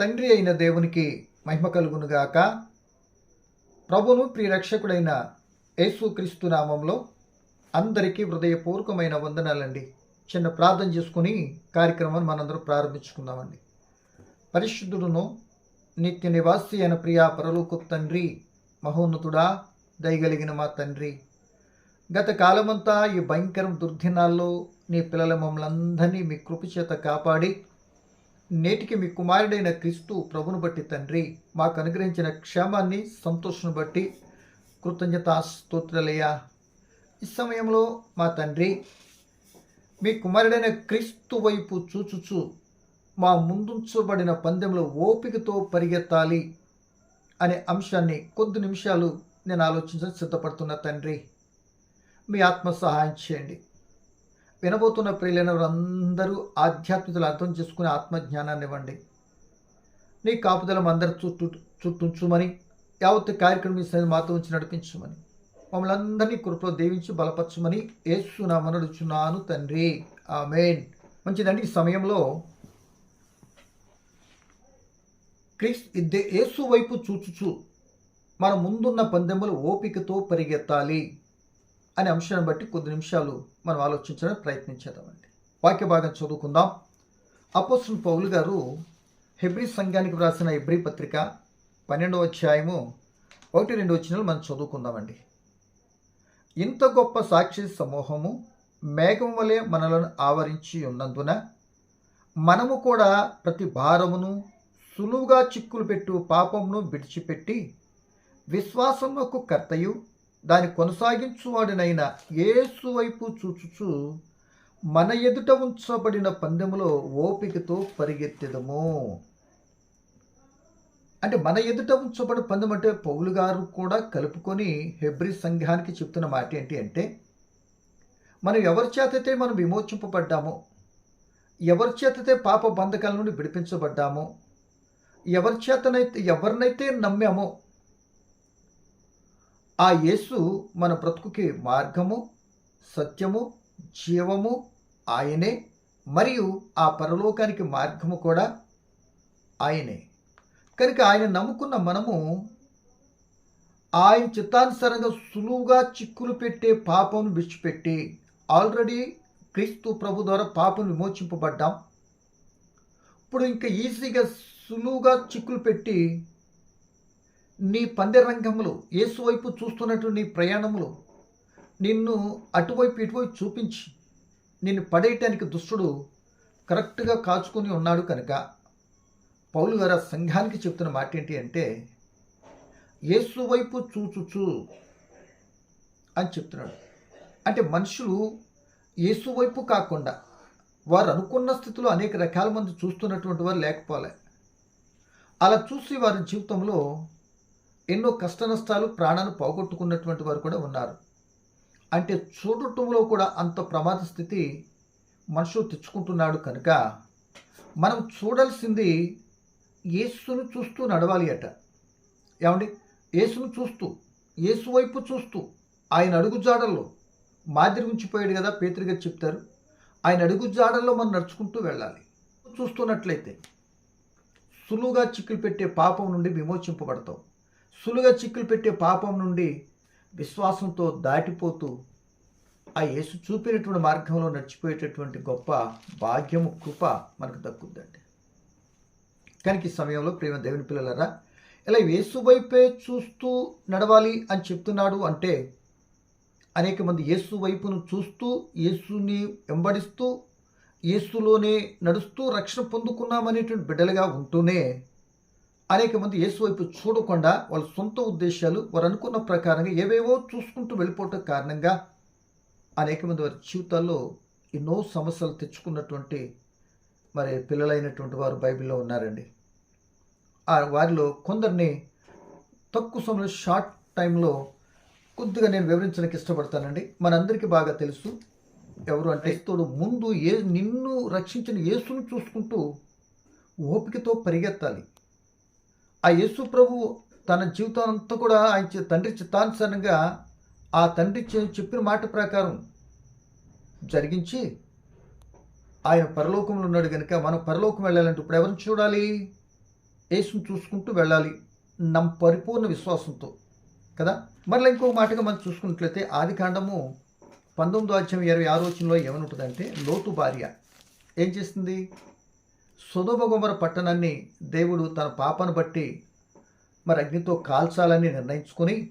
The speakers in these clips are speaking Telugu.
తండ్రి అయిన దేవునికి మహిమ కలుగునుగాక. ప్రభును ప్రియరక్షకుడైన యేసుక్రీస్తు నామంలో అందరికీ హృదయపూర్వకమైన వందనాలండి. చిన్న ప్రార్థన చేసుకుని కార్యక్రమాన్ని మనందరం ప్రారంభించుకుందామండి. పరిశుద్ధుడును నిత్య నివాసి అయిన ప్రియా పరలోకు తండ్రి మహోన్నతుడా దయగలిగిన మా తండ్రి. గత కాలమంతా ఈ భయంకరం దుర్దినాల్లో నీ పిల్లల మమ్మల్ని అందరినీ మీ కృప చేత కాపాడి నేటికి మీ కుమారుడైన క్రీస్తు ప్రభును బట్టి తండ్రి మాకు అనుగ్రహించిన క్షేమాన్ని సంతోషం బట్టి కృతజ్ఞత స్తోత్రలయ్యా. ఈ సమయంలో మా తండ్రి మీ కుమారుడైన క్రీస్తు వైపు చూచుచు మా ముందుంచబడిన పందెంలో ఓపికతో పరిగెత్తాలి అనే అంశాన్ని కొద్ది నిమిషాలు నేను ఆలోచించ సిద్ధపడుతున్న తండ్రి మీ ఆత్మ సహాయం చేయండి. వినబోతున్న ప్రియులైన వారందరూ ఆధ్యాత్మికలు అర్థం చేసుకునే ఆత్మజ్ఞానాన్ని ఇవ్వండి నీ కాపుదల అందరి చుట్టూ చుట్టుంచుమని యావత్ కార్యక్రమం మీ మాతో ఉంచి నడిపించమని మమ్మల్ని అందరినీ కృపలో దీవించి బలపరచమని ఏసునా మనడుచున్నాను తండ్రి. మెయిన్ మంచిదండి ఈ సమయంలో క్రీస్ ఇద్దే యేసు వైపు చూచుచు మన ముందున్న పందెములు ఓపికతో పరిగెత్తాలి. అనే అంశాన్ని బట్టి కొద్ది నిమిషాలు మనం ఆలోచించడానికి ప్రయత్నించేద్దామండి. వాక్య భాగం చదువుకుందాం. అపోస్తుల పౌలు గారు హెబ్రి సంఘానికి వ్రాసిన హెబ్రి పత్రిక పన్నెండవ అధ్యాయము ఒకటి రెండు వచ్చినాలు మనం చదువుకుందామండి. ఇంత గొప్ప సాక్షి సమూహము మేఘం వలె మనలను ఆవరించి ఉన్నందున మనము కూడా ప్రతి భారమును సులువుగా చిక్కులు పెట్టు పాపమును విడిచిపెట్టి విశ్వాసమునకు కర్తయు దాని కొనసాగించువాడినైన యేసు వైపు చూచుచు మన ఎదుట ఉంచబడిన పందెములో ఓపికతో పరిగెత్తెదము. అంటే మన ఎదుట ఉంచబడిన పందెం అంటే పౌలు గారు కూడా కలుపుకొని హెబ్రి సంఘానికి చెప్తున్న మాట ఏంటి అంటే మనం ఎవరి చేతతే మనం విమోచింపబడ్డామో ఎవరి చేతతే పాప బంధకాల నుండి విడిపించబడ్డామో ఎవరి చేతనైతే ఎవరినైతే నమ్మామో ఆ యేసు మన బ్రతుకుకి మార్గము సత్యము జీవము ఆయనే. మరియు ఆ పరలోకానికి మార్గము కూడా ఆయనే. కనుక ఆయన నమ్ముకున్న మనము ఆయన చిత్తానుసారంగా సులువుగా చిక్కులు పెట్టే పాపం విడిచిపెట్టి ఆల్రెడీ క్రీస్తు ప్రభు ద్వారా పాపం విమోచింపబడ్డాం. ఇప్పుడు ఇంకా ఈజీగా సులువుగా చిక్కులు పెట్టి నీ పందె రంగములు యేసు వైపు చూస్తున్నట్టు నీ ప్రయాణములు నిన్ను అటువైపు ఇటువైపు చూపించి నిన్ను పడేయటానికి దుష్టుడు కరెక్ట్గా కాచుకొని ఉన్నాడు కనుక పౌలు గారు ఆ సంఘానికి చెప్తున్న మాట ఏంటి అంటే యేసు వైపు చూచుచు అని చెప్తున్నాడు. అంటే మనుషులు యేసు వైపు కాకుండా వారు అనుకున్న స్థితిలో అనేక రకాల మంది చూస్తున్నటువంటి వారు లేకపోలే. అలా చూసి వారి జీవితంలో ఎన్నో కష్ట నష్టాలు ప్రాణాన్ని పోగొట్టుకున్నటువంటి వారు కూడా ఉన్నారు. అంటే చూడటంలో కూడా అంత ప్రమాద స్థితి మనుషులు తెచ్చుకుంటున్నాడు కనుక మనం చూడాల్సింది యేసును చూస్తూ నడవాలి అట. ఏమండి? యేసును చూస్తూ యేసు వైపు చూస్తూ ఆయన అడుగు జాడల్లో మాదిరి ఉంచిపోయాడు కదా పేతురు చెప్తారు. ఆయన అడుగు జాడల్లో మనం నడుచుకుంటూ వెళ్ళాలి. చూస్తున్నట్లయితే సులువుగా చిక్కులు పెట్టే పాపం నుండి విమోచింపబడతాం. సులువుగా చిక్కులు పెట్టే పాపం నుండి విశ్వాసంతో దాటిపోతూ ఆ యేసు చూపినటువంటి మార్గంలో నడిచిపోయేటటువంటి గొప్ప భాగ్యము కృప మనకు దక్కుద్దండి. కనుక ఈ సమయంలో ప్రేమ దేవుని పిల్లలరా ఇలా యేసు వైపే చూస్తూ నడవాలి అని చెప్తున్నాడు అంటే అనేక మంది యేసు వైపును చూస్తూ యేసుని వెంబడిస్తూ యేసులోనే నడుస్తూ రక్షణ పొందుకున్నామనేటువంటి బిడ్డలుగా ఉంటూనే అనేక మంది యేసు వైపు చూడకుండా వాళ్ళ సొంత ఉద్దేశాలు వారు అనుకున్న ప్రకారంగా ఏవేవో చూసుకుంటూ వెళ్ళిపోవటం కారణంగా అనేక మంది వారి జీవితాల్లో ఎన్నో సమస్యలు తెచ్చుకున్నటువంటి మరి పిల్లలైనటువంటి వారు బైబిల్లో ఉన్నారండి. ఆ వారిలో కొందరిని తక్కువ సమయంలో షార్ట్ టైంలో కొద్దిగా నేను వివరించడానికి ఇష్టపడతానండి. మనందరికీ బాగా తెలుసు ఎవరు అంటే తోడు ముందు ఏ నిన్ను రక్షించిన యేసును చూసుకుంటూ ఓపికతో పరిగెత్తాలి. ఆ యేసు ప్రభు తన జీవితం అంతా కూడా ఆయన తండ్రి చిత్తానుసారంగా ఆ తండ్రి చెప్పిన మాట ప్రకారం జరిగించి ఆయన పరలోకంలో ఉన్నాడు కనుక మనం పరలోకం వెళ్ళాలంటే ఇప్పుడు ఎవరిని చూడాలి? యేసును చూసుకుంటూ వెళ్ళాలి నమ్ పరిపూర్ణ విశ్వాసంతో కదా? మరలా ఇంకో మాటగా మనం చూసుకున్నట్లయితే ఆది కాండము పంతొమ్మిదో అధ్యాయం ఇరవై ఆరో వచనంలో ఏమనుంటుందంటే లోతు భార్య ఏం చేస్తుంది? సుధోభగోమర పట్టణాన్ని దేవుడు తన పాపను బట్టి మరి అగ్నితో కాల్చాలని నిర్ణయించుకొని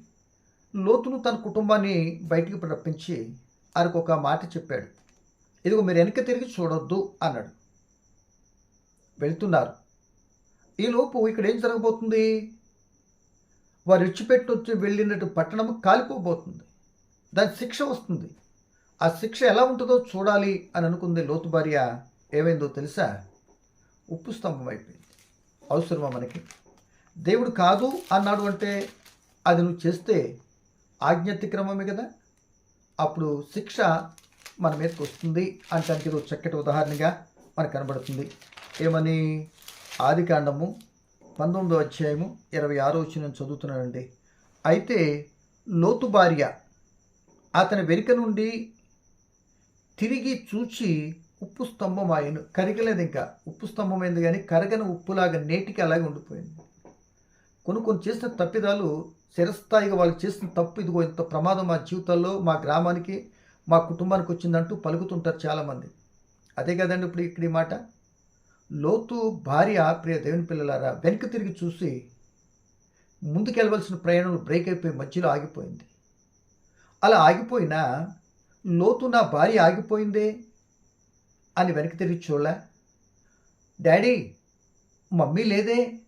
లోతును తన కుటుంబాన్ని బయటికి రప్పించి ఆయనకు ఒక మాట చెప్పాడు. ఇదిగో మీరు వెనక తిరిగి చూడొద్దు అన్నాడు. వెళ్తున్నారు. ఈలోపు ఇక్కడ ఏం జరగబోతుంది? వారు విడిచిపెట్టి వచ్చి వెళ్ళినట్టు పట్టణం కాలిపోబోతుంది. దాని శిక్ష వస్తుంది. ఆ శిక్ష ఎలా ఉంటుందో చూడాలి అని అనుకుంది లోతు భార్య. ఏమైందో తెలుసా? ఉప్పు స్తంభం అయిపోయింది. అవసరమా మనకి? దేవుడు కాదు అన్నాడు అంటే అది నువ్వు చేస్తే ఆజ్ఞాతిక్రమమే కదా? అప్పుడు శిక్ష మన మీదకి వస్తుంది అంటానికి ఇది చక్కటి ఉదాహరణగా మనకు కనబడుతుంది. ఏమని? ఆది కాండము పంతొమ్మిదో అధ్యాయము ఇరవై ఆరో వచ్చి నేను చదువుతున్నానండి. అయితే లోతు భార్య అతని వెనుక నుండి తిరిగి చూచి ఉప్పు స్తంభం ఆయను కరిగలేదు ఇంకా. ఉప్పు స్తంభం అయింది కానీ కరగని ఉప్పులాగా నేటికి అలాగే ఉండిపోయింది. కొన్ని కొన్ని చేసిన తప్పిదాలు చిరస్థాయిగా వాళ్ళు చేసిన తప్పు ఇదిగో ఇంత ప్రమాదం మా జీవితాల్లో మా గ్రామానికి మా కుటుంబానికి వచ్చిందంటూ పలుకుతుంటారు చాలామంది. అదే కదండి ఇప్పుడు ఇక్కడ ఈ మాట? లోతు భార్య ప్రియ దేవుని పిల్లలారా వెనక్కి తిరిగి చూసి ముందుకెళ్ళవలసిన ప్రయాణం బ్రేక్ అయిపోయి మధ్యలో ఆగిపోయింది. అలా ఆగిపోయినా లోతు నా భార్య ఆగిపోయిందే? అని వెనక్కి తిరిగి చూడలే. డాడీ మమ్మీ లేదే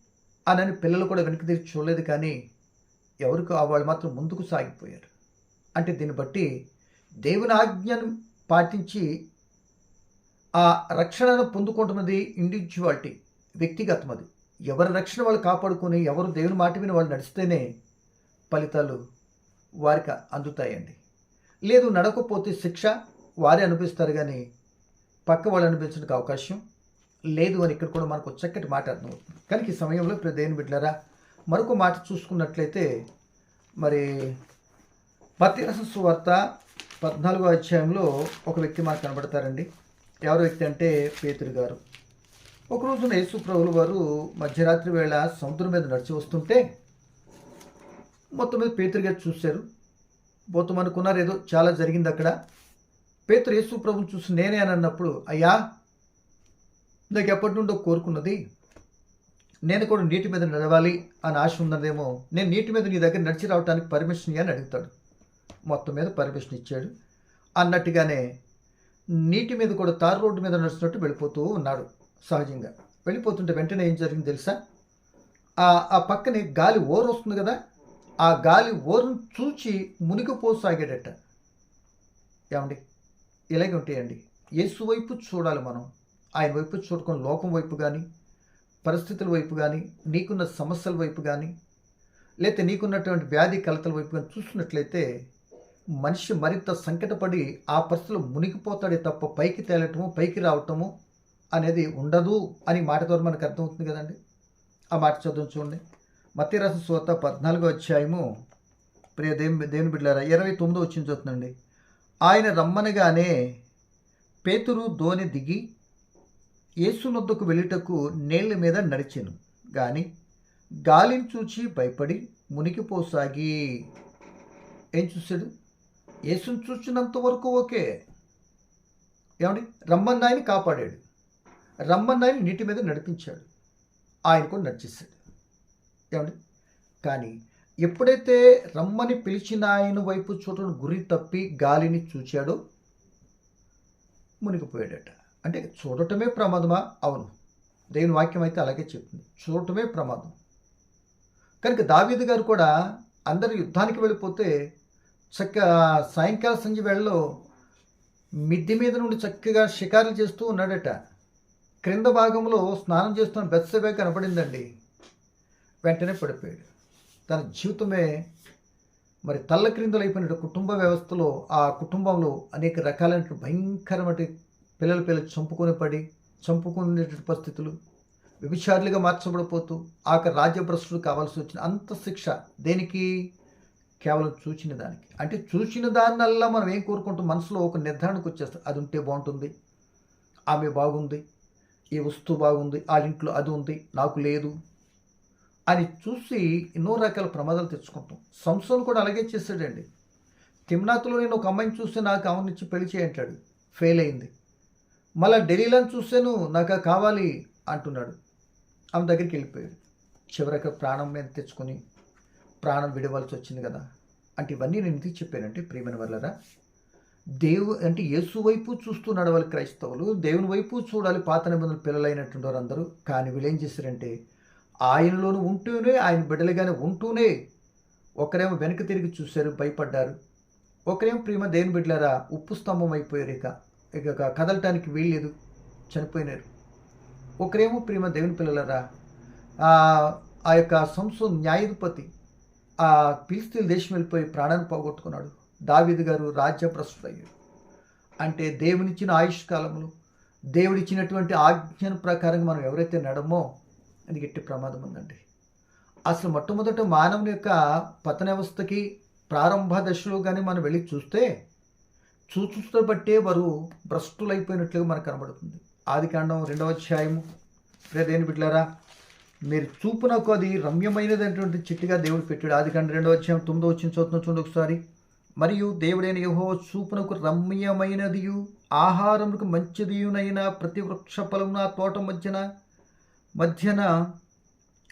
అనని పిల్లలు కూడా వెనక్కి తిరిగి చూడలేదు కానీ ఎవరికి వాళ్ళు మాత్రం ముందుకు సాగిపోయారు. అంటే దీన్ని బట్టి దేవుని ఆజ్ఞను పాటించి ఆ రక్షణను పొందుకుంటున్నది ఇండివిజువాలిటీ వ్యక్తిగతం అది. ఎవరి రక్షణ వాళ్ళు కాపాడుకొని ఎవరు దేవుని మాట విని వాళ్ళు నడిస్తేనే ఫలితాలు వారికి అందుతాయండి. లేదు నడకపోతే శిక్ష వారే అనిపిస్తారు కానీ పక్క వాళ్ళు అనిపించడానికి అవకాశం లేదు అని ఇక్కడ కూడా మనకు చక్కటి మాట అర్థమవుతుంది కానీ ఈ సమయంలో ఇప్పుడు దేవుని బిడ్డారా మరొక మాట చూసుకున్నట్లయితే మరి మత్యరస సువార్త పద్నాలుగో అధ్యాయంలో ఒక వ్యక్తి మనకు కనబడతారండి. ఎవరు వ్యక్తి అంటే పేతురు గారు. ఒక రోజున యేసు వారు మధ్యరాత్రి వేళ సముద్రం మీద నడిచి వస్తుంటే మొత్తం మీద పేతురు గారు చూశారు. మొత్తం అనుకున్నారు ఏదో చాలా జరిగింది అక్కడ. పేతురు యేసు ప్రభుని చూసి నేనే అని అన్నప్పుడు అయ్యా నాకు ఎప్పటి నుండో కోరుకున్నది నేను కూడా నీటి మీద నడవాలి అని ఆశ ఉన్నదేమో. నేను నీటి మీద నీ దగ్గర నడిచి రావడానికి పర్మిషన్ అని అడుగుతాడు. మొత్తం మీద పర్మిషన్ ఇచ్చాడు. అన్నట్టుగానే నీటి మీద కూడా తారు రోడ్డు మీద నడుస్తున్నట్టు వెళ్ళిపోతూ ఉన్నాడు సహజంగా. వెళ్ళిపోతుంటే వెంటనే ఏం జరిగింది తెలుసా? ఆ ఆ పక్కనే గాలి ఓరు వస్తుంది కదా ఆ గాలి ఓరును చూచి మునిగిపోసాగాడట. ఏమండి? ఇలాగే ఉంటాయండి. యేసు వైపు చూడాలి మనం. ఆయన వైపు చూడకుండా లోకం వైపు కానీ పరిస్థితుల వైపు కానీ నీకున్న సమస్యల వైపు కానీ లేకపోతే నీకున్నటువంటి వ్యాధి కలతల వైపు కానీ చూస్తున్నట్లయితే మనిషి మరింత సంకటపడి ఆ పరిస్థితులు మునిగిపోతాడే తప్ప పైకి తేలటము పైకి రావటము అనేది ఉండదు అని మాట ద్వారా మనకు అర్థమవుతుంది కదండి. ఆ మాట చదువు చూడండి. మత్తిరస సోత పద్నాలుగో అధ్యాయము. ప్రియ దేవుని దేవుని బిడ్డారా ఇరవై తొమ్మిదో వచ్చిన చూస్తుందండి ఆయన రమ్మనగానే పేతురు దోణి దిగి యేసునొద్దకు వెళ్ళుటకు నీళ్ళ మీద నడిచెను. గాని గాలిని చూచి భయపడి మునిగిపోసాగి ఏం చూశాడు? యేసును చూసినంత వరకు ఓకే. ఏమండి? రమ్మన్నాయని కాపాడాడు. రమ్మన్నాయని నీటి మీద నడిపించాడు. ఆయన కూడా నడిచేశాడు ఏమండి? కానీ ఎప్పుడైతే రమ్మని పిలిచిన ఆయన వైపు చూడటం గురి తప్పి గాలిని చూచాడో మునిగిపోయాడట. అంటే చూడటమే ప్రమాదమా? అవును. దేవుని వాక్యం అయితే అలాగే చెప్తుంది. చూడటమే ప్రమాదం. కనుక దావీదు గారు కూడా అందరు యుద్ధానికి వెళ్ళిపోతే చక్క సాయంకాల సంధ్య వేళలో మిద్ది మీద నుండి చక్కగా షికారులు చేస్తూ ఉన్నాడట. క్రింద భాగంలో స్నానం చేస్తున్న బెత్సబే కనపడిందండి. వెంటనే పడిపోయాడు. తన జీవితమే మరి తల్ల క్రిందలైపోయిన కుటుంబ వ్యవస్థలో ఆ కుటుంబంలో అనేక రకాలైన భయంకరమైన పిల్లల పిల్లలు చంపుకొని పడి చంపుకునే పరిస్థితులు విభిచారులుగా మార్చబడిపోతూ ఆఖరి రాజ్యభ్రష్టులు కావాల్సి వచ్చిన అంత శిక్ష దేనికి? కేవలం చూచిన దానికి. అంటే చూసిన దాన్నల్లా మనం ఏం కోరుకుంటాం? మనసులో ఒక నిర్ధారణకు వచ్చేస్తాం. అది ఉంటే బాగుంటుంది. ఆమె బాగుంది. ఈ వస్తువు బాగుంది. ఆ ఇంట్లో అది ఉంది. నాకు లేదు. అని చూసి ఎన్నో రకాల ప్రమాదాలు తెచ్చుకుంటాం. సంసోన్ కూడా అలాగే చేశాడండి. తిమ్నాథ్లో నేను ఒక అమ్మాయిని చూస్తే నాకు ఆమెనిచ్చి పెళ్ళి చేయంటాడు ఫెయిల్ అయింది. మళ్ళీ ఢిల్లీలో చూసాను నాకు కావాలి అంటున్నాడు. ఆమె దగ్గరికి వెళ్ళిపోయాడు. చివరికి ప్రాణం మీద తెచ్చుకొని ప్రాణం విడవలసి వచ్చింది కదా. అంటే ఇవన్నీ నేను ఎందుకు చెప్పానంటే ప్రియమైన వల్లరా దేవు అంటే యేసు వైపు చూస్తూ నడవాలి క్రైస్తవులు దేవుని వైపు చూడాలి పాత నిబంధనలు పిల్లలైనటువంటి వారు అందరూ కానీ వీళ్ళు ఏం చేశారంటే ఆయనలోను ఉంటూనే ఆయన బిడ్డలుగానే ఉంటూనే ఒకరేమో వెనక్కి తిరిగి చూశారు భయపడ్డారు. ఒకరేమో ప్రేమ దేవుని బిడ్డలారా ఉప్పు స్తంభం అయిపోయారు ఇక. ఇక కదలటానికి వీల్లేదు చనిపోయినారు. ఒకరేమో ప్రేమ దేవుని పిల్లలరా ఆ యొక్క సంస్థ న్యాయాధిపతి ఆ పిలిస్తీల దేశం వెళ్ళిపోయి ప్రాణాన్ని పోగొట్టుకున్నాడు. దావిద్ గారు రాజ్యప్రస్తుడయ్యాడు అంటే దేవునిచ్చిన ఆయుష్ కాలంలో దేవుడిచ్చినటువంటి ఆజ్ఞన ప్రకారం మనం ఎవరైతే నడమో అది గట్టి ప్రమాదం ఉందండి. అసలు మొట్టమొదట మానవుని యొక్క పతన వ్యవస్థకి ప్రారంభ దశలో కానీ మనం వెళ్ళి చూస్తే చూచుతో బట్టే వారు భ్రష్టులైపోయినట్లుగా మనకు కనబడుతుంది. ఆది కాండం రెండవ అధ్యాయము. ప్రేదేని బిడ్లారా మీరు చూపునకు అది రమ్యమైనదైనటువంటి చిట్టుగా దేవుడు పెట్టాడు. ఆది కాండం రెండవ అధ్యాయం తొమ్మిదో వచ్చిన చదువుతున్న చూడండి ఒకసారి. మరియు దేవుడైన యహో చూపునకు రమ్యమైనదియు ఆహారముకు మంచిదియునైన ప్రతి వృక్ష ఫలమున తోట మధ్యన మధ్యన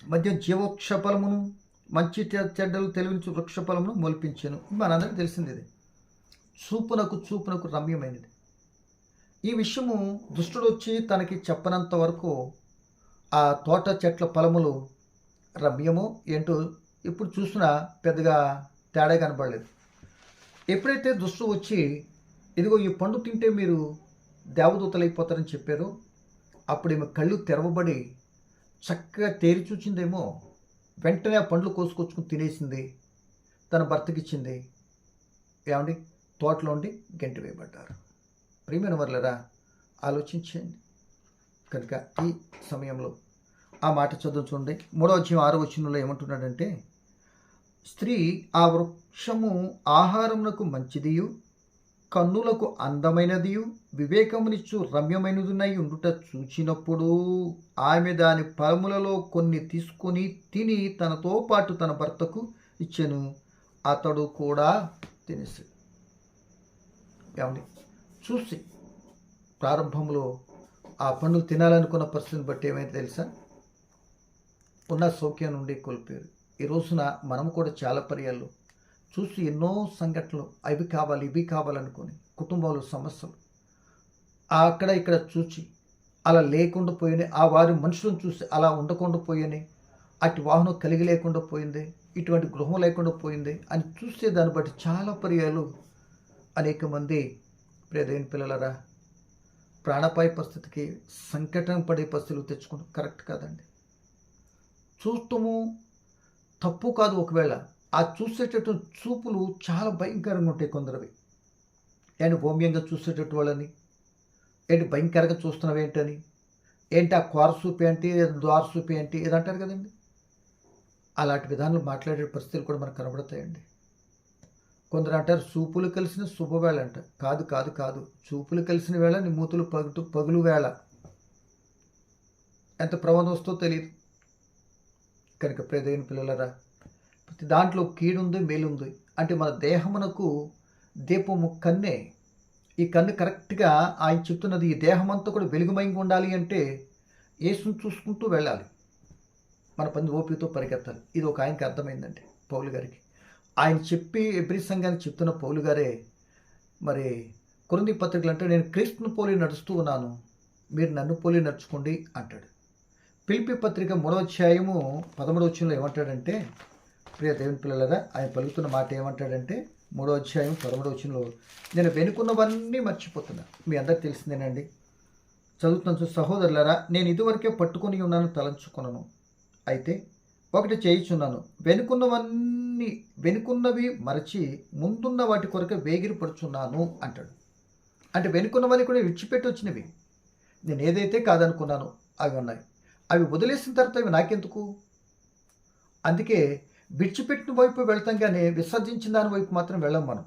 మధ్య జీవవృక్ష ఫలమును మంచి చెడ్డలు తెలివించు వృక్ష ఫలమును మొలిపించాను. మనందరికీ తెలిసింది ఇది. చూపునకు చూపునకు రమ్యమైనది. ఈ విషయము దుష్టుడు వచ్చి తనకి చెప్పనంత వరకు ఆ తోట చెట్ల ఫలములు రమ్యము ఏంటో ఇప్పుడు చూసినా పెద్దగా తేడా కనబడలేదు. ఎప్పుడైతే దుష్టుడు వచ్చి ఇదిగో ఈ పండు తింటే మీరు దేవదూతలైపోతారని చెప్పారో అప్పుడు ఈమె కళ్ళు తెరవబడి చక్కగా తేరి చూచిందేమో వెంటనే ఆ పండ్లు కోసుకొచ్చుకుని తినేసింది తన భర్తకిచ్చింది. ఏమండి? తోటలో ఉండి గంటి వేయబడ్డారు. ప్రియమైన వర్లరా ఆలోచించండి. కనుక ఈ సమయంలో ఆ మాట చదువు చూడండి. మూడో వచ్చిన ఆరో వచ్చినలో ఏమంటున్నాడంటే స్త్రీ ఆ వృక్షము ఆహారమునకు మంచిదియు కన్నులకు అందమైనదియు వివేకమునిచ్చు రమ్యమైనదినై ఉండుట చూచినప్పుడు ఆమె దాని ఫలములలో కొన్ని తీసుకొని తిని తనతో పాటు తన భర్తకు ఇచ్చెను. అతడు కూడా తినేసి. ఏమండి? చూసి ప్రారంభంలో ఆ పండు తినాలనుకున్న పరిస్థితిని బట్టి ఏమైంది తెలుసా? ఉన్న సౌఖ్యం నుండి కోల్పోయారు. ఈ రోజున మనం కూడా చాలా పర్యాలు చూసి ఎన్నో సంఘటనలు అవి కావాలి ఇవి కావాలనుకొని కుటుంబంలో సమస్యలు. అక్కడ ఇక్కడ చూసి అలా లేకుండా పోయినాయి ఆ వారి మనుషులను చూసి అలా ఉండకుండా పోయినాయి అటు వాహనం కలిగి లేకుండా పోయింది ఇటువంటి గృహం లేకుండా పోయింది అని చూస్తే దాన్ని బట్టి చాలా పర్యాలు అనేక మంది ప్రియదైన పిల్లలరా ప్రాణపాయ పరిస్థితికి సంకటం పడే పరిస్థితులు తెచ్చుకోవడం కరెక్ట్ కాదండి. చూడటము తప్పు కాదు ఒకవేళ. ఆ చూసేటటువంటి చూపులు చాలా భయంకరంగా ఉంటాయి కొందరివి. ఏంటి హోమ్యంగా చూసేటట్టు వాళ్ళని? ఏంటి భయంకరంగా చూస్తున్నావు ఏంటని? ఏంటి ఆ కోర సూపు ఏంటి ద్వార సూపు ఏంటి ఇది అంటారు కదండి? అలాంటి విధానాలు మాట్లాడే పరిస్థితులు కూడా మనకు కనబడతాయండి. కొందరు అంటారు చూపులు కలిసిన శుభవేళ అంట. కాదు కాదు కాదు. చూపులు కలిసిన వేళ నీ మూతులు పగుటు పగులు వేళ. ఎంత ప్రమాదం వస్తుందో తెలియదు కనుక ప్రేదైన పిల్లలరా ప్రతి దాంట్లో కీడుంది మేలుంది అంటే మన దేహమునకు దీపము కన్నే ఈ కన్ను కరెక్ట్గా ఆయన చెప్తున్నది ఈ దేహం అంతా కూడా వెలుగుమయంగా ఉండాలి అంటే యేసును చూసుకుంటూ వెళ్ళాలి. మన పని ఓపికతో పరిగెత్తాలి. ఇది ఒక ఆయనకి అర్థమైందండి పౌలు గారికి. ఆయన చెప్పి ఎబ్రి సంఘానికి చెప్తున్న పౌలు గారే మరి కొరింది పత్రికలు అంటే నేను క్రీస్తును పోలి నడుస్తూ ఉన్నాను మీరు నన్ను పోలి నడుచుకోండి అంటాడు. పిలిపి పత్రిక మూడవ అధ్యాయము పదమూడవ వచ్చంలో ఏమంటాడంటే ప్రియ దేవుని పిల్లలరా ఆయన పలుకుతున్న మాట ఏమంటాడంటే మూడో అధ్యాయం పదమూడవ వచ్చినలో నేను వెనుకున్నవన్నీ మర్చిపోతున్నా. మీ అందరికి తెలిసిందేనండి? చదువుతున్న సహోదరులరా నేను ఇదివరకే పట్టుకొని ఉన్నాను తలంచుకున్నాను అయితే ఒకటి చేయిచున్నాను. వెనుకున్నవన్నీ వెనుకున్నవి మరచి ముందున్న వాటి కొరకు వేగిరి పడుచున్నాను అంటాడు. అంటే వెనుకున్నవన్నీ కూడా విడిచిపెట్టి వచ్చినవి. నేను ఏదైతే కాదనుకున్నాను అవి ఉన్నాయి. అవి వదిలేసిన తర్వాత అవి నాకెందుకు? అందుకే విడిచిపెట్టిన వైపు వెళ్తాం కానీ విసర్జించిన దాని వైపు మాత్రం వెళ్ళం మనం.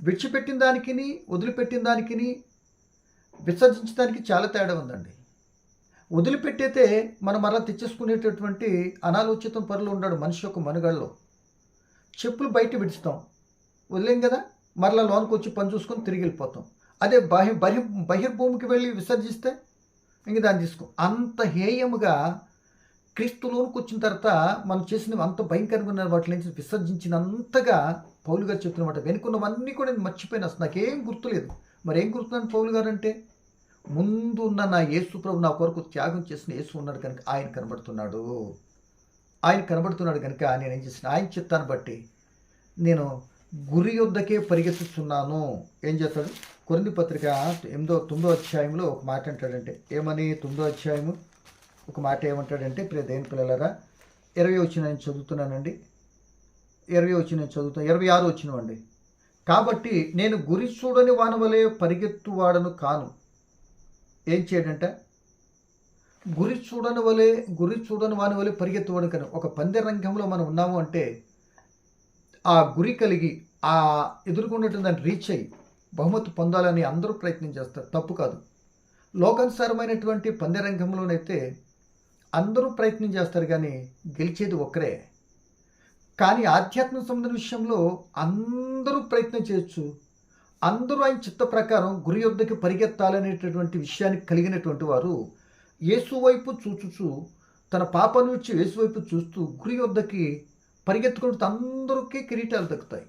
విడిచిపెట్టిన దానికిని వదిలిపెట్టిన దానికిని విసర్జించడానికి చాలా తేడా ఉందండి. వదిలిపెట్టయితే మనం మరలా తెచ్చేసుకునేటటువంటి అనాలోచితం పనులు ఉండడు మనిషి యొక్క మనుగడలో. చెప్పులు బయట విడుస్తాం. వదిలేం కదా? మరలా లోనికి వచ్చి పని చూసుకొని తిరిగి వెళ్ళిపోతాం. అదే బాహ్య బహిర్ బహిర్భూమికి వెళ్ళి విసర్జిస్తే ఇంక దాన్ని తీసుకో. అంత హేయముగా క్రీస్తులోనికి వచ్చిన తర్వాత మనం చేసిన అంత భయంకరమైన వాటి నుంచి విసర్జించినంతగా పౌలు గారు చెప్తున్నమాట. వెనుకున్నవన్నీ కూడా నేను మర్చిపోయిన అసలు. నాకేం గుర్తులేదు. మరి ఏం గుర్తున్నాను పౌలు గారు అంటే? ముందు ఉన్న నా యేసు ప్రభు నా కొరకు త్యాగం చేసిన యేసు ఉన్నాడు కనుక ఆయన కనబడుతున్నాడు. ఆయన కనబడుతున్నాడు కనుక నేను ఏం చేసిన ఆయన చిత్తాన్ని బట్టి నేను గురి యొద్దకే పరిగెత్తుతున్నాను. ఏం చేస్తాడు? కొరింది పత్రిక ఎనిమిదో తొమ్మిదో అధ్యాయంలో ఒక మాట అంటాడంటే ఏమని తొమ్మిదో అధ్యాయము? ఒక మాట ఏమంటాడంటే ప్రియ దేని పిల్లలరా ఇరవై వచ్చిన నేను చదువుతున్నానండి. ఇరవై వచ్చిన నేను చదువుతాను ఇరవై ఆరు వచ్చినవండి కాబట్టి నేను గురి చూడని వానవలే పరిగెత్తు పరిగెత్తువాడను కాను. ఏం చేయడంటే? గురి చూడని వలె గురి చూడని వాని వలె పరిగెత్తువాడు కాను. ఒక పందె రంగంలో మనం ఉన్నాము అంటే ఆ గురి కలిగి ఆ ఎదుర్కొన్నట్టు దాన్ని రీచ్ అయ్యి బహుమతి పొందాలని అందరూ ప్రయత్నం చేస్తారు. తప్పు కాదు. లోకానుసారమైనటువంటి పందె రంగంలోనైతే అందరూ ప్రయత్నం చేస్తారు కానీ గెలిచేది ఒక్కరే. కానీ ఆధ్యాత్మిక సంబంధం విషయంలో అందరూ ప్రయత్నం చేయొచ్చు. అందరూ ఆయన చిత్త ప్రకారం గురి యొద్దకి పరిగెత్తాలనేటటువంటి విషయానికి కలిగినటువంటి వారు యేసు వైపు చూచుచు తన పాపను నుంచి యేసు వైపు చూస్తూ గురి యొద్దకి పరిగెత్తుకుంటూ అందరికీ కిరీటాలు దక్కుతాయి.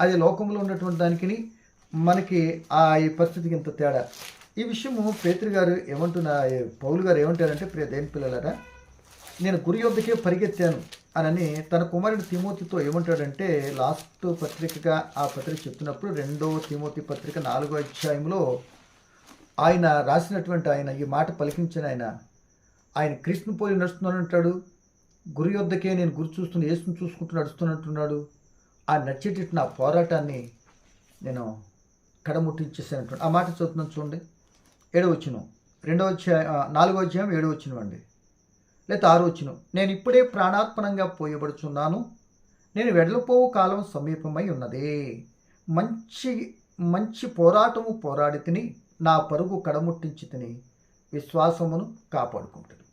అది లోకంలో ఉన్నటువంటి దానికి మనకి ఆ ఈ పరిస్థితికి ఇంత తేడా. ఈ విషయము పేతురు గారు ఏమంటున్న పౌలు గారు ఏమంటారంటే ప్రియ దేని పిల్లలరా నేను గురి యొద్దకే పరిగెత్తాను అనని తన కుమారుడు తిమోతితో ఏమంటాడంటే లాస్ట్ పత్రికగా ఆ పత్రిక చెప్తున్నప్పుడు రెండో తిమోతి పత్రిక నాలుగో అధ్యాయంలో ఆయన రాసినటువంటి ఆయన ఈ మాట పలికించిన ఆయన ఆయన క్రీస్తుని పోలి నడుస్తున్నాను అంటాడు గురి యొద్దకే నేను గురి చూస్తున్న యేసుని చూసుకుంటూ నడుస్తున్నట్టున్నాడు ఆ నచ్చేటట్టు నా పోరాటాన్ని నేను కడముట్టించేసానంటాడు ఆ మాట చదువుతున్నాను చూడండి. ఏడవ వచ్చిన. రెండవ అధ్యాయం నాలుగో అధ్యాయం ఏడో వచ్చిన అండి. లేదా ఆరు వచ్చిన. నేను ఇప్పుడే ప్రాణాత్మనంగా పోయబడుచున్నాను. నేను వెడలిపోవు కాలం సమీపమై ఉన్నది. మంచి మంచి పోరాటము పోరాడి తిని నా పరుగు కడముట్టించి తిని విశ్వాసమును కాపాడుకుంటాడు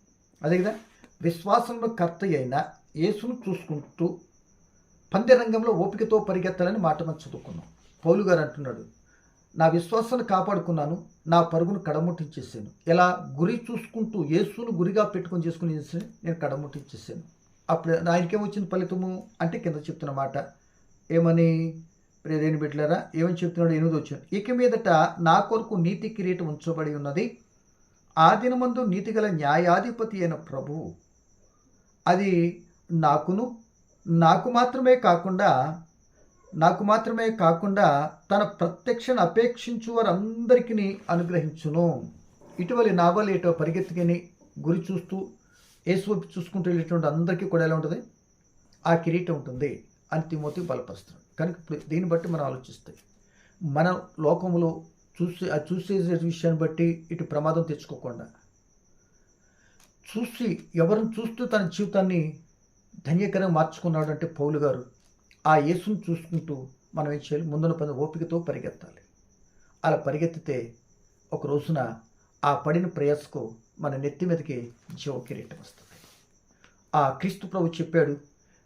అదే కదా విశ్వాసంలో కర్త అయిన యేసును చూసుకుంటూ పందె రంగంలో ఓపికతో పరిగెత్తాలని మాట మనం చదువుకున్నాం. పౌలు గారు అంటున్నాడు నా విశ్వాసాన్ని కాపాడుకున్నాను నా పరుగును కడముట్టించేసాను ఎలా గురి చూసుకుంటూ యేసును గురిగా పెట్టుకొని చేసుకుని చేసి నేను కడముట్టించేసాను అప్పుడు ఆయనకేం ఫలితము అంటే కింద చెప్తున్న మాట ఏమని ప్రేదేని బిడ్డలారా ఏమని చెప్తున్నాడు ఎనిమిది వచ్చాను ఇక మీదట నా కొరకు నీతి కిరీటం ఉంచబడి ఉన్నది. ఆ దినమందు నీతిగల న్యాయాధిపతి అయిన ప్రభువు. అది నాకును నాకు మాత్రమే కాకుండా నాకు మాత్రమే కాకుండా తన ప్రత్యక్షను అపేక్షించు వారందరికీ అనుగ్రహించును. ఇటీవలి నావల్ ఏటో పరిగెత్తుకని గురి చూస్తూ ఏసువైపు చూసుకుంటూ వెళ్ళేటువంటి అందరికీ కూడా ఎలా ఉంటుంది? ఆ కిరీటం ఉంటుంది. అని తిమోతి బలపరుస్తుంది. కనుక దీన్ని బట్టి మనం ఆలోచిస్తే మన లోకంలో చూసి ఆ చూసే విషయాన్ని బట్టి ఇటు ప్రమాదం తెచ్చుకోకుండా చూసి ఎవరిని చూస్తూ తన జీవితాన్ని ధన్యకరంగా మార్చుకున్నాడు అంటే పౌలు గారు ఆ యేసును చూసుకుంటూ మనం ఏం చేయాలి? ముందున పని ఓపికతో పరిగెత్తాలి. అలా పరిగెత్తితే ఒక రోజున ఆ పడిన ప్రయాసకు మన నెత్తి మీదకి జీవ కిరీటం వస్తుంది. ఆ క్రీస్తు ప్రభు చెప్పాడు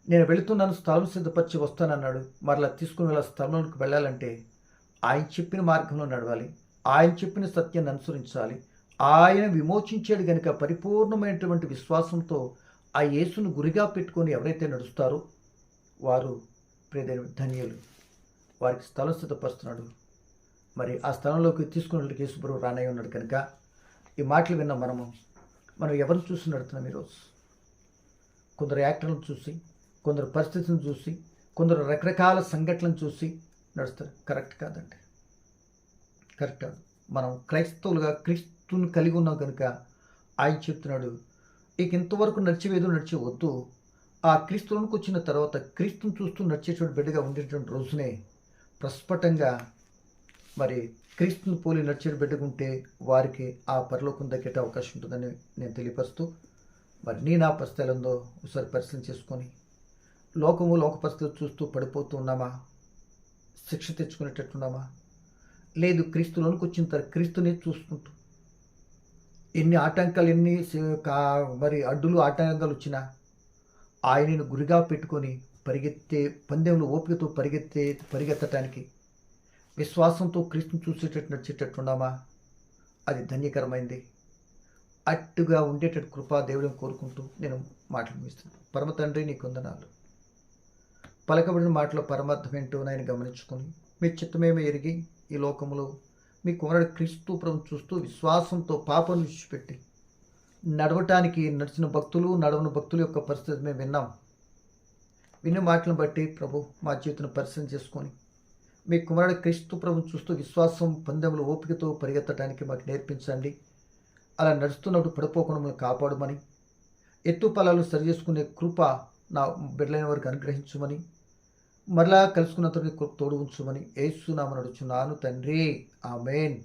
నేను వెళుతున్నాను స్థలం సిద్ధపరిచి వస్తానన్నాడు మరలా తీసుకుని వెళ్ళ స్థలంలోకి వెళ్ళాలంటే ఆయన చెప్పిన మార్గంలో నడవాలి. ఆయన చెప్పిన సత్యాన్ని అనుసరించాలి. ఆయన విమోచించాడు గనుక పరిపూర్ణమైనటువంటి విశ్వాసంతో ఆ యేసును గురిగా పెట్టుకొని ఎవరైతే నడుస్తారో వారు ప్రియదేవి ధన్యులు. వారికి స్థలం సిద్ధపరుస్తున్నాడు మరి ఆ స్థలంలోకి తీసుకుని వెళ్ళి యేసుప్రభు రానయ్య ఉన్నాడు కనుక ఈ మాటలు విన్న మనము మనం ఎవరిని చూసి నడుతున్నాం ఈరోజు? కొందరు యాక్టర్లను చూసి కొందరు పరిస్థితులను చూసి కొందరు రకరకాల సంఘటనలను చూసి నడుస్తారు. కరెక్ట్ కాదండి. కరెక్ట్ కాదు. మనం క్రైస్తవులుగా క్రీస్తుని కలిగి ఉన్నాం కనుక ఆయన చెప్తున్నాడు ఇక ఇంతవరకు నడిచేవేదో నడిచే వద్దు ఆ క్రీస్తులోనికి వచ్చిన తర్వాత క్రీస్తుని చూస్తూ నడిచేటువంటి బిడ్డగా ఉండేటువంటి రోజునే ప్రస్ఫుటంగా మరి క్రీస్తుని పోలి నడిచే బిడ్డగా ఉంటే వారికి ఆ పరలోకం దక్కేట అవకాశం ఉంటుందని నేను తెలియపరుస్తూ మరి నీ నా పరిస్థితి ఉందో ఒకసారి పరిశీలన చేసుకొని లోకము లోక పరిస్థితులు చూస్తూ పడిపోతూ ఉన్నామా? శిక్ష తెచ్చుకునేటట్టున్నామా లేదు క్రీస్తులోనికి వచ్చిన తర్వాత క్రీస్తునే చూసుకుంటూ ఎన్ని ఆటంకాలు ఎన్ని మరి అడ్డులు ఆటంకాలు వచ్చినా ఆయనను గురిగా పెట్టుకొని పరిగెత్తే పందెంలో ఓపికతో పరిగెత్తే పరిగెత్తటానికి విశ్వాసంతో క్రీస్తుని చూసేటట్టు నడిచేటట్టున్నామా అది ధన్యకరమైంది. అట్టుగా ఉండేటట్టు కృపా దేవుడిని కోరుకుంటూ నేను మాటలు ముగిస్తున్నాను. పరమ తండ్రి నీ కొందనాలు పలకబడిన మాటలో పరమార్థం ఏంటో నేను గమనించుకొని మీ చిత్తమేమి ఎరిగి ఈ లోకంలో మీ కుమారుడు క్రీస్తు ప్రభు చూస్తూ విశ్వాసంతో పాపను విడిచిపెట్టి నడవటానికి నడిచిన భక్తులు నడవని భక్తుల యొక్క పరిస్థితి మేము విన్నాం. విన్న మాటలను బట్టి ప్రభు మా జీవితం పరిశీలన చేసుకొని మీ కుమారుడు క్రీస్తు ప్రభు చూస్తూ విశ్వాసం పందెములు ఓపికతో పరిగెత్తడానికి మాకు నేర్పించండి. అలా నడుస్తున్నప్పుడు పడిపోకుండా మనం కాపాడమని ఎత్తు పొలాలు సరి చేసుకునే కృప నా బిడ్డలైన వారికి అనుగ్రహించమని మరలా కలుసుకున్న తోడు ఉంచమని ఏసునామ నడుచున్నాను తండ్రి. ఆమెన్.